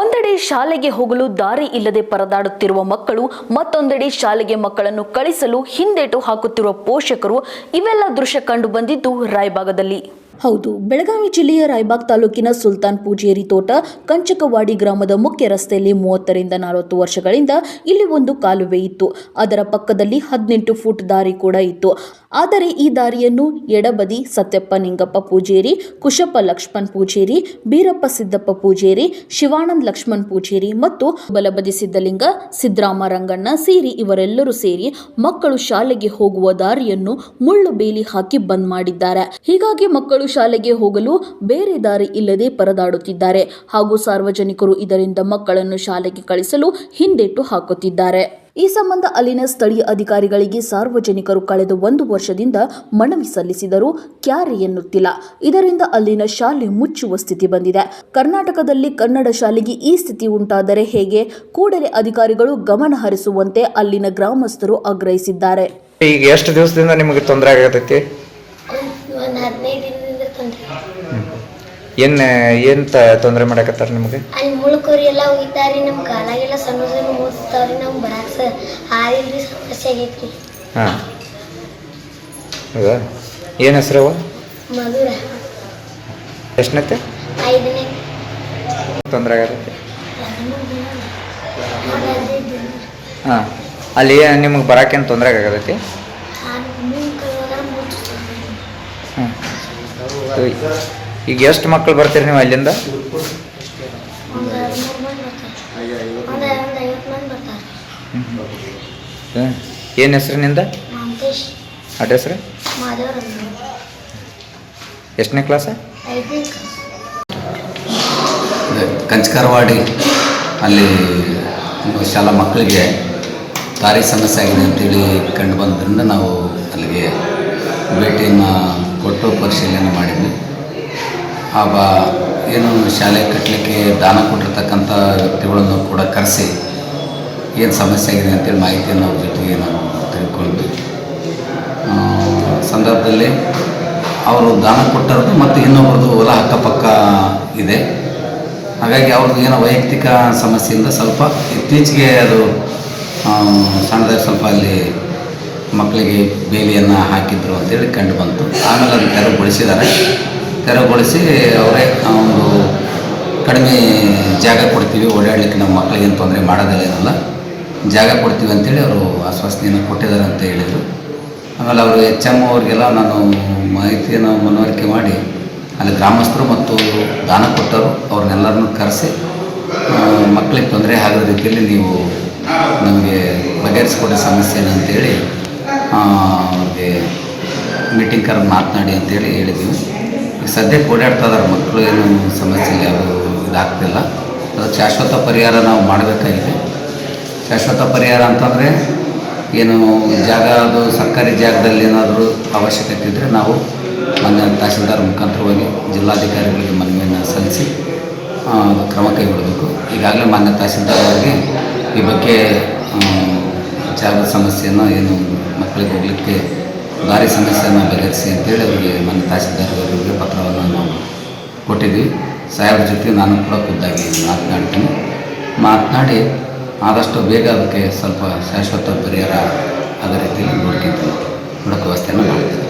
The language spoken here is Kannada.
ಒಂದೆಡೆ ಶಾಲೆಗೆ ಹೋಗಲು ದಾರಿ ಇಲ್ಲದೆ ಪರದಾಡುತ್ತಿರುವ ಮಕ್ಕಳು, ಮತ್ತೊಂದೆಡೆ ಶಾಲೆಗೆ ಮಕ್ಕಳನ್ನು ಕಳಿಸಲು ಹಿಂದೇಟು ಹಾಕುತ್ತಿರುವ ಪೋಷಕರು, ಇವೆಲ್ಲ ದೃಶ್ಯ ಕಂಡು ಬಂದಿದ್ದು ರಾಯಬಾಗದಲ್ಲಿ ಹೌದು, ಬೆಳಗಾವಿ ಜಿಲ್ಲೆಯ ರಾಯಬಾಗ್ ತಾಲೂಕಿನ ಸುಲ್ತಾನ್ ಪೂಜೇರಿ ತೋಟ, ಕಂಚಕವಾಡಿ ಗ್ರಾಮದ ಮುಖ್ಯ ರಸ್ತೆಯಲ್ಲಿ ಮೂವತ್ತರಿಂದ ನಲವತ್ತು ವರ್ಷಗಳಿಂದ ಇಲ್ಲಿ ಒಂದು ಕಾಲುವೆ ಇತ್ತು. ಅದರ ಪಕ್ಕದಲ್ಲಿ ಹದಿನೆಂಟು ಫುಟ್ ದಾರಿ ಕೂಡ ಇತ್ತು. ಆದರೆ ಈ ದಾರಿಯನ್ನು ಎಡಬದಿ ಸತ್ಯಪ್ಪ ನಿಂಗಪ್ಪ ಪೂಜೇರಿ, ಕುಶಪ್ಪ ಲಕ್ಷ್ಮಣ್ ಪೂಜೇರಿ, ಬೀರಪ್ಪ ಸಿದ್ದಪ್ಪ ಪೂಜೇರಿ, ಶಿವಾನಂದ್ ಲಕ್ಷ್ಮಣ್ ಪೂಜೇರಿ ಮತ್ತು ಬಲಬದಿ ಸಿದ್ದಲಿಂಗ ಸಿದ್ದರಾಮ ರಂಗಣ್ಣ ಸೇರಿ ಇವರೆಲ್ಲರೂ ಸೇರಿ ಮಕ್ಕಳು ಶಾಲೆಗೆ ಹೋಗುವ ದಾರಿಯನ್ನು ಮುಳ್ಳು ಬೇಲಿ ಹಾಕಿ ಬಂದ್ ಮಾಡಿದ್ದಾರೆ. ಹೀಗಾಗಿ ಮಕ್ಕಳು ಶಾಲೆಗೆ ಹೋಗಲು ಬೇರೆ ದಾರಿ ಇಲ್ಲದೆ ಪರದಾಡುತ್ತಿದ್ದಾರೆ ಹಾಗೂ ಸಾರ್ವಜನಿಕರು ಇದರಿಂದ ಮಕ್ಕಳನ್ನು ಶಾಲೆಗೆ ಕಳಿಸಲು ಹಿಂದೆಟ್ಟು ಹಾಕುತ್ತಿದ್ದಾರೆ. ಈ ಸಂಬಂಧ ಅಲ್ಲಿನ ಸ್ಥಳೀಯ ಅಧಿಕಾರಿಗಳಿಗೆ ಸಾರ್ವಜನಿಕರು ಕಳೆದ ಒಂದು ವರ್ಷದಿಂದ ಮನವಿ ಸಲ್ಲಿಸಿದರೂ ಕ್ಯಾರೆ ಎನ್ನುತ್ತಿಲ್ಲ. ಇದರಿಂದ ಅಲ್ಲಿನ ಶಾಲೆ ಮುಚ್ಚುವ ಸ್ಥಿತಿ ಬಂದಿದೆ. ಕರ್ನಾಟಕದಲ್ಲಿ ಕನ್ನಡ ಶಾಲೆಗೆ ಈ ಸ್ಥಿತಿ ಉಂಟಾದರೆ ಹೇಗೆ? ಕೂಡಲೇ ಅಧಿಕಾರಿಗಳು ಗಮನ ಹರಿಸುವಂತೆ ಅಲ್ಲಿನ ಗ್ರಾಮಸ್ಥರು ಆಗ್ರಹಿಸಿದ್ದಾರೆ. ಈಗ ಎಷ್ಟು ದಿವಸದಿಂದ ನಿಮಗೆ ತೊಂದರೆ ಆಗತೈತಿ ಒಂದು ಹದಿನೈದು ದಿನದಿಂದ ತೊಂದರೆ ಏನ್ ಏನ್ ತೊಂದರೆ ಮಾಡಕತ್ತಾರ ನಿಮ್ಗೆ? ಅಲ್ಲಿ ಮುಳುಕೋರಿ ಎಲ್ಲ ಹೋಗಿದ್ದಾರಿ ನಮ್ಮ ಕಾಲಾಗೆಲ್ಲ ಸಣ್ಣ ಸಣ್ಣ ಮೂಸ್ತಾವ್ರಿ ನಮ್ಗೆ ಬರಾಕ ಸ ಹಾಲಿಲ್ರಿ ಸಮಸ್ಯೆ ಆಗೈತ್ರಿ. ಹಾ. ಹೌದಾ? ಏನ್ ಹೆಸರವ ಮಧುರ. ಎಷ್ಟನತ್ತೆ ಐದನೇ. ತೊಂದರೆ ಆಗತ್ತೆ ಹಾ. ಅಲ್ಲಿ ನಿಮಗೆ ಬರಾಕೇನು ತೊಂದರೆ ಆಗತೈತಿ ಹ್ಞೂ ಈಗ ಎಷ್ಟು ಮಕ್ಕಳು ಬರ್ತೀರಿ ನೀವು ಅಲ್ಲಿಂದ? ಏನ್ ಏನು ಹೆಸ್ರಿನಿಂದ ನಿಂದ? ಅಡ್ರೆಸ್ ಹೆಸ್ರು ಎಷ್ಟನೇ ಕ್ಲಾಸ ಕಂಚಕರವಾಡಿ. ಅಲ್ಲಿ ಶಾಲಾ ಮಕ್ಕಳಿಗೆ ದಾರಿ ಸಮಸ್ಯೆ ಆಗಿದೆ ಅಂತೇಳಿ ಕಂಡು ಬಂದ್ರಿಂದ ನಾವು ಅಲ್ಲಿಗೆ ಭೇಟಿಯನ್ನು ಕೊಟ್ಟು ಪರಿಶೀಲನೆ ಮಾಡಿದ್ವಿ. ಆಗ ಏನು ಶಾಲೆ ಕಟ್ಟಲಿಕ್ಕೆ ದಾನ ಕೊಟ್ಟಿರ್ತಕ್ಕಂಥ ವ್ಯಕ್ತಿಗಳನ್ನು ಕೂಡ ಕರೆಸಿ ಏನು ಸಮಸ್ಯೆ ಆಗಿದೆ ಅಂತೇಳಿ ಮಾಹಿತಿಯನ್ನು ಅವ್ರ ಜೊತೆಗೆ ನಾವು ತಿಳ್ಕೊಂಡ್ವಿ ಆ, ಸಂದರ್ಭದಲ್ಲಿ ಅವರು ದಾನ ಕೊಟ್ಟರದು ಮತ್ತು ಇನ್ನೊಬ್ಬರದು ಹೊಲ ಅಕ್ಕಪಕ್ಕ ಇದೆ. ಹಾಗಾಗಿ ಅವ್ರದ್ದು ಏನೋ ವೈಯಕ್ತಿಕ ಸಮಸ್ಯೆಯಿಂದ ಸ್ವಲ್ಪ ಇತ್ತೀಚೆಗೆ ಅದು ಆ, ಸಣ್ಣದಾಗಿ ಸ್ವಲ್ಪ ಅಲ್ಲಿ ಮಕ್ಕಳಿಗೆ ಬೇಲಿಯನ್ನು ಹಾಕಿದ್ರು ಅಂತೇಳಿ ಕಂಡು ಬಂತು. ಆಮೇಲೆ ಅದನ್ನು ತೆರವುಗೊಳಿಸಿದ್ದಾರೆ. ತೆರವುಗೊಳಿಸಿ ಅವರೇ ಒಂದು ಕಡಿಮೆ ಜಾಗ ಕೊಡ್ತೀವಿ, ಓಡಾಡಲಿಕ್ಕೆ ನಮ್ಮ ಮಕ್ಕಳಿಗೇನು ತೊಂದರೆ ಮಾಡೋದಿಲ್ಲ ಜಾಗ ಕೊಡ್ತೀವಿ ಅಂತೇಳಿ ಅವರು ಆಶ್ವಾಸನೆಯನ್ನು ಕೊಟ್ಟಿದ್ದಾರೆ ಅಂತ ಹೇಳಿದರು. ಆಮೇಲೆ ಅವರು ಎಚ್ ಎಂ ಅವ್ರಿಗೆಲ್ಲ ನಾನು ಮಾಹಿತಿಯನ್ನು ಮನವರಿಕೆ ಮಾಡಿ, ಅಲ್ಲಿ ಗ್ರಾಮಸ್ಥರು ಮತ್ತು ದಾನ ಕೊಟ್ಟರು ಅವ್ರನ್ನೆಲ್ಲರನ್ನೂ ಕರೆಸಿ ಮಕ್ಕಳಿಗೆ ತೊಂದರೆ ಆಗದ ರೀತಿಯಲ್ಲಿ ನೀವು ನಮಗೆ ಬಗೆಹರಿಸ್ಕೊಡೋ ಸಮಸ್ಯೆನ ಅಂತೇಳಿ ಅವ್ರಿಗೆ ಮೀಟಿಂಗ್ ಕರೆದು ಮಾತನಾಡಿ ಅಂತೇಳಿ ಹೇಳಿದ್ವಿ ಈಗ ಸದ್ಯಕ್ಕೆ ಓಡಾಡ್ತಾ ಇದಾರೆ ಮಕ್ಕಳು, ಏನು ಸಮಸ್ಯೆ ಯಾವುದು ಇದಾಗ್ತಿಲ್ಲ. ಅದು ಶಾಶ್ವತ ಪರಿಹಾರ ನಾವು ಮಾಡಬೇಕಾಗಿದೆ. ಶಾಶ್ವತ ಪರಿಹಾರ ಅಂತಂದರೆ ಏನು ಜಾಗ, ಅದು ಸರ್ಕಾರಿ ಜಾಗದಲ್ಲಿ ಏನಾದರೂ ಅವಶ್ಯಕತೆ ಇದ್ದರೆ ನಾವು ಮಾನ್ಯ ತಹಸೀಲ್ದಾರ್ ಮುಖಾಂತರವಾಗಿ ಜಿಲ್ಲಾಧಿಕಾರಿಗಳಿಗೆ ಮನವಿಯನ್ನು ಸಲ್ಲಿಸಿ ಕ್ರಮ ಕೈಗೊಳ್ಳಬೇಕು. ಈಗಾಗಲೇ ಮಾನ್ಯ ತಹಸೀಲ್ದಾರ್ ಅವರಿಗೆ ಈ ಬಗ್ಗೆ ಜಾಗದ ಸಮಸ್ಯೆಯನ್ನು ಏನು ಮಕ್ಕಳಿಗೆ ಹೋಗಲಿಕ್ಕೆ ದಾರಿ ಸಮಸ್ಯೆಯನ್ನು ಬಗೆಹರಿಸಿ ಅಂತೇಳಿ ಅವರಿಗೆ ತಹಸೀಲ್ದಾರ್ ಅವರಿಗೆ ಪತ್ರವನ್ನು ನಾವು ಕೊಟ್ಟಿದ್ವಿ. ಸಾಹೇಬ್ರ ಜೊತೆ ನಾನು ಕೂಡ ಖುದ್ದಾಗಿ ಮಾತನಾಡ್ತೀನಿ. ಮಾತನಾಡಿ ಆದಷ್ಟು ಬೇಗ ಅದಕ್ಕೆ ಸ್ವಲ್ಪ ಶಾಶ್ವತ ಪರಿಹಾರ ಅದೇ ರೀತಿಯಲ್ಲಿ ನೋಡ್ಕೊಂತೀನಿ ನೋಡೋಕ್ಕೆ ವ್ಯವಸ್ಥೆಯನ್ನು ಮಾಡ್ತೀನಿ